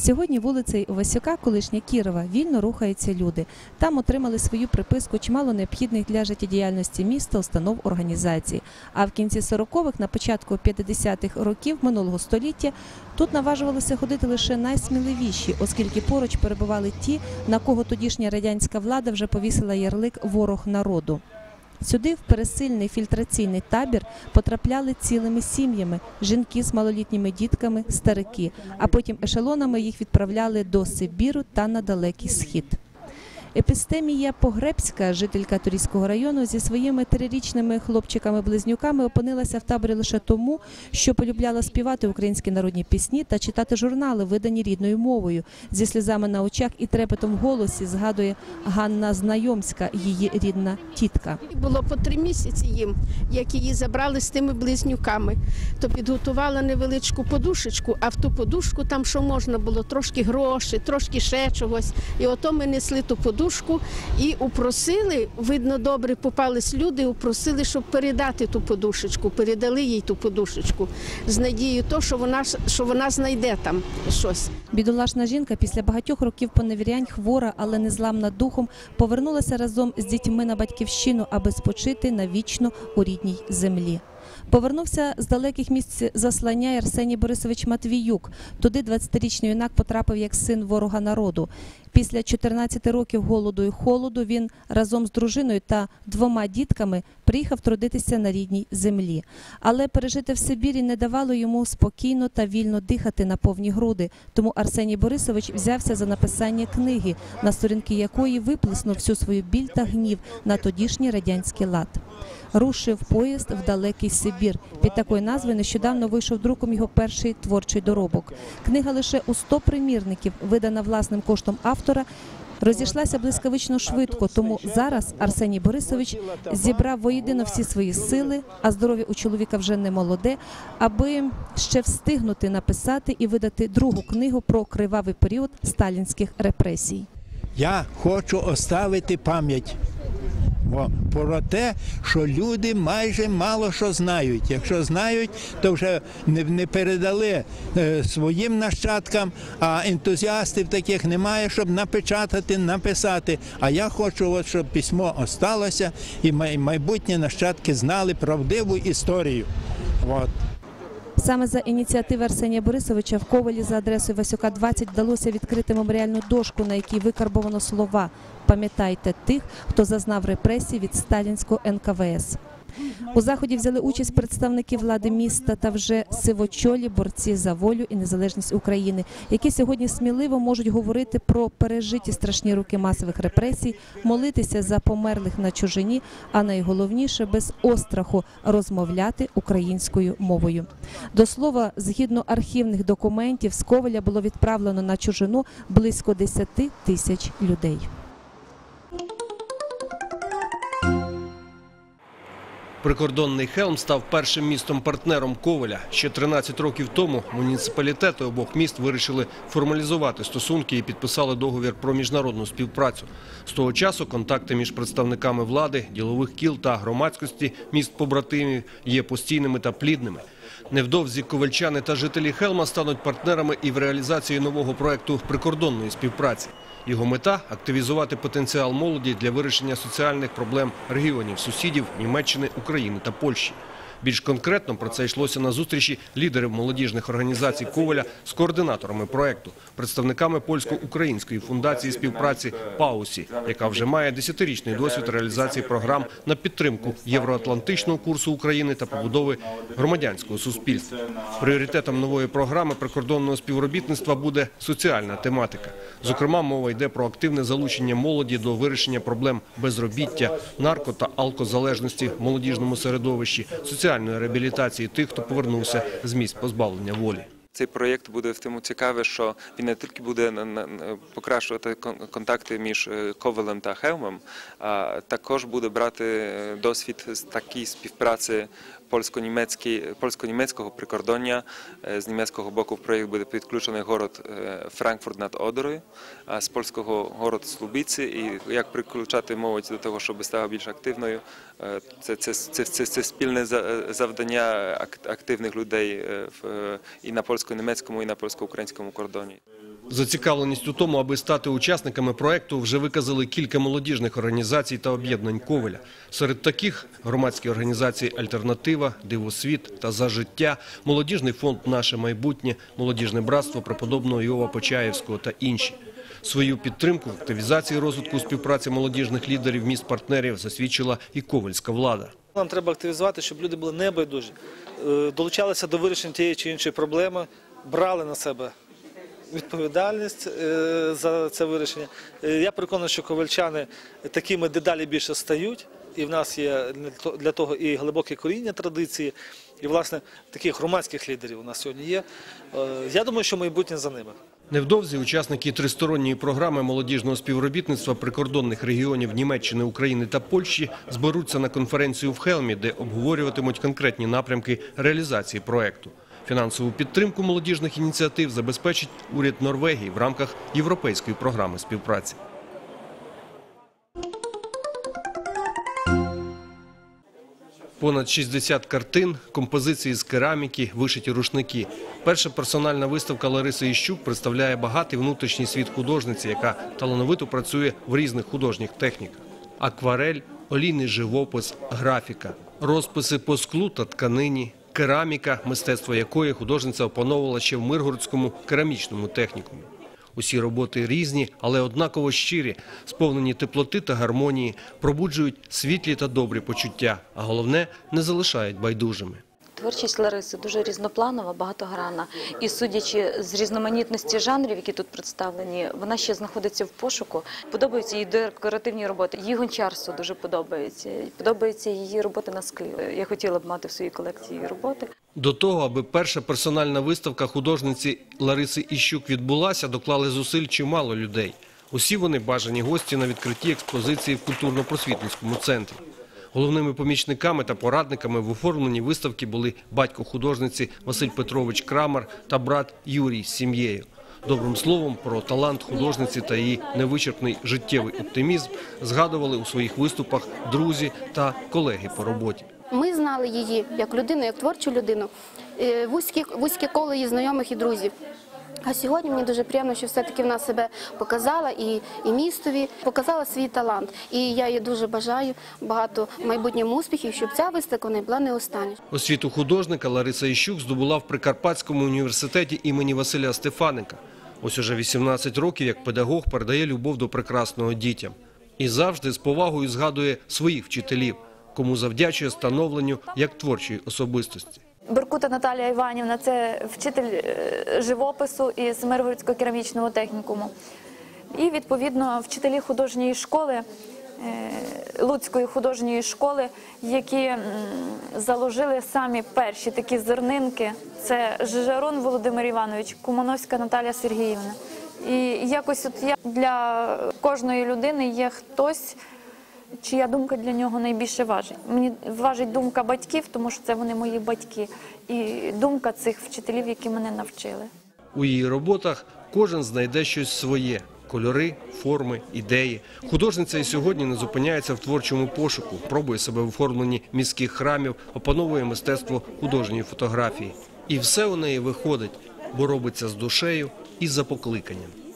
Сьогодні вулицею Васюка, колишня Кірова, вільно рухаються люди. Там отримали свою приписку чимало необхідних для життєдіяльності міста установ організації. А в кінці 40-х, на початку 50-х років минулого століття тут наважувалися ходити лише найсміливіші, оскільки поруч перебували ті, на кого тодішня радянська влада вже повісила ярлик ворог народу. Сюди, в пересильний фільтраційний табір, потрапляли цілими сім'ями жінки з малолітніми дітками, старики, а потім ешелонами їх відправляли до Сибіру та на далекий схід. Епістемія Погребська, жителька Турійського району, зі своїми трирічними хлопчиками-близнюками опинилася в таборі лише тому, що полюбляла співати українські народні пісні та читати журнали, видані рідною мовою. Зі сльозами на очах і трепетом в голосі згадує Ганна Знайомська, її рідна тітка. Було по три місяці їм, як її забрали з тими близнюками. То підготувала невеличку подушечку, а в ту подушку там що можна було, трошки грошей, трошки ще чогось. І ото ми несли ту подушку і упросили, видно, добре попались люди, упросили, щоб передати ту подушечку, передали їй ту подушечку з надією, то, що вона, що вона знайде там щось. Бідолашна жінка після багатьох років поневірянь хвора, але незламна духом, повернулася разом з дітьми на батьківщину, аби спочити навічно у рідній землі. Повернувся з далеких місць заслання Арсеній Борисович Матвіюк. Туди 20-річний юнак потрапив як син ворога народу. Після 14 років голоду і холоду він разом з дружиною та двома дітками приїхав трудитися на рідній землі. Але пережити в Сибірі не давало йому спокійно та вільно дихати на повні груди. Тому Арсеній Борисович взявся за написання книги, на сторінки якої виплеснув всю свою біль та гнів на тодішній радянський лад. Рушив поїзд в далекий Сибір. Під такою назвою нещодавно вийшов друком його перший творчий доробок. Книга лише у 100 примірників, видана власним коштом автора. Розійшлася блискавично швидко, тому зараз Арсеній Борисович зібрав воєдино всі свої сили, а здоров'я у чоловіка вже не молоде, аби ще встигнути написати і видати другу книгу про кривавий період сталінських репресій. Я хочу оставити пам'ять про те, що люди майже мало що знають. Якщо знають, то вже не, передали е, своїм нащадкам, а ентузіастів таких немає, щоб напечатати, написати. А я хочу, от, щоб письмо осталося і майбутні нащадки знали правдиву історію. Саме за ініціативи Арсенія Борисовича в Ковалі за адресою Васюка 20 вдалося відкрити меморіальну дошку, на якій викарбовано слова Пам'ятайте тих, хто зазнав репресій від сталінського НКВС. У заході взяли участь представники влади міста та вже сивочолі борці за волю і незалежність України, які сьогодні сміливо можуть говорити про пережиті страшні роки масових репресій, молитися за померлих на чужині, а найголовніше без остраху розмовляти українською мовою. До слова, згідно архівних документів, з Коваля було відправлено на чужину близько 10 тисяч людей. Прикордонний Хелм став першим містом-партнером Ковеля. Ще 13 років тому муніципалітети обох міст вирішили формалізувати стосунки і підписали договір про міжнародну співпрацю. З того часу контакти між представниками влади, ділових кіл та громадськості міст-побратимів є постійними та плідними. Невдовзі ковальчани та жителі Хелма стануть партнерами і в реалізації нового проекту прикордонної співпраці. Його мета – активізувати потенціал молоді для вирішення соціальних проблем регіонів сусідів Німеччини, України та Польщі. Більш конкретно про це йшлося на зустрічі лідерів молодіжних організацій Коваля з координаторами проекту, представниками польсько-української фундації співпраці ПАУСі, яка вже має десятирічний досвід реалізації програм на підтримку євроатлантичного курсу України та побудови громадянського суспільства. Пріоритетом нової програми прикордонного співробітництва буде соціальна тематика. Зокрема, мова йде про активне залучення молоді до вирішення проблем безробіття, нарко та алкозалежності в молодіжному середовищі, соціальної реабілітації тих, хто повернувся з місць позбавлення волі. Цей проєкт буде в тому цікавий, що він не тільки буде покращувати кон- контакти між е, Ковелем та Хелмом, а також буде брати е, досвід з такої співпраці польсько-німецького прикордоння. Е, З німецького боку в проєкт буде підключений город Франкфурт над Одерою, а з польського город Слубіці. І як приключати молодь до того, щоб стала більш активною, це, це, це, це, це спільне за- завдання ак- активних людей і на польсько-німецькому, і на польсько-українському кордоні. Зацікавленість у тому, аби стати учасниками проекту, вже виказали кілька молодіжних організацій та об'єднань Ковеля. Серед таких громадські організації Альтернатива, Дивосвіт та За життя, молодіжний фонд Наше майбутнє, молодіжне братство преподобного Іова Почаєвського та інші. Свою підтримку в активізації розвитку співпраці молодіжних лідерів міст партнерів засвідчила і ковальська влада. Нам треба активізувати, щоб люди були небайдужі, е, долучалися до вирішення тієї чи іншої проблеми, брали на себе відповідальність е, за це вирішення. Е, Я переконаний, що ковальчани такими дедалі більше стають, і в нас є для того і глибоке коріння традиції, і власне таких громадських лідерів у нас сьогодні є. Е, Я думаю, що майбутнє за ними. Невдовзі учасники тристоронньої програми молодіжного співробітництва прикордонних регіонів Німеччини, України та Польщі зберуться на конференцію в Хелмі, де обговорюватимуть конкретні напрямки реалізації проекту. Фінансову підтримку молодіжних ініціатив забезпечить уряд Норвегії в рамках європейської програми співпраці. Понад 60 картин, композиції з кераміки, вишиті рушники. Перша персональна виставка Лариси Іщук представляє багатий внутрішній світ художниці, яка талановито працює в різних художніх техніках: акварель, олійний живопис, графіка, розписи по склу та тканині, кераміка, мистецтво якої художниця опановувала ще в Миргородському керамічному технікумі. Усі роботи різні, але однаково щирі, сповнені теплоти та гармонії, пробуджують світлі та добрі почуття, а головне не залишають байдужими. Творчість Лариси дуже різнопланова, багатогранна. І судячи з різноманітності жанрів, які тут представлені, вона ще знаходиться в пошуку. Подобаються її декоративні роботи. Її гончарство дуже подобається. Подобається її роботи на склі. Я хотіла б мати в своїй колекції роботи. До того, аби перша персональна виставка художниці Лариси Іщук відбулася, доклали зусиль чимало людей. Усі вони бажані гості на відкритті експозиції в культурно-просвітницькому центрі. Головними помічниками та порадниками в оформленні виставки були батько художниці Василь Петрович Крамар та брат Юрій з сім'єю. Добрим словом про талант художниці та її невичерпний життєвий оптимізм згадували у своїх виступах друзі та колеги по роботі. Ми знали її як людину, як творчу людину, е, вузькі, вузьке коло її знайомих і друзів. А сьогодні мені дуже приємно, що все-таки вона себе показала і, і містові, показала свій талант. І я їй дуже бажаю багато майбутньому успіхів, щоб ця виставка не була не остання. Освіту художника Лариса Іщук здобула в Прикарпатському університеті імені Василя Стефаника. Ось уже 18 років як педагог передає любов до прекрасного дітям. І завжди з повагою згадує своїх вчителів, кому завдячує становленню як творчої особистості. Беркута Наталія Іванівна це вчитель е, живопису із Миргородського керамічного технікуму. І відповідно вчителі художньої школи, е, Луцької художньої школи, які заложили самі перші такі зернинки. Це Жижарон Володимир Іванович, Кумановська Наталія Сергіївна. І якось от я для кожної людини є хтось, чия думка для нього найбільше важить. Мені важить думка батьків, тому що це вони мої батьки, і думка цих вчителів, які мене навчили. У її роботах кожен знайде щось своє кольори, форми, ідеї. Художниця і сьогодні не зупиняється в творчому пошуку, пробує себе в оформленні міських храмів, опановує мистецтво художньої фотографії. І все у неї виходить, бо робиться з душею і за покликанням.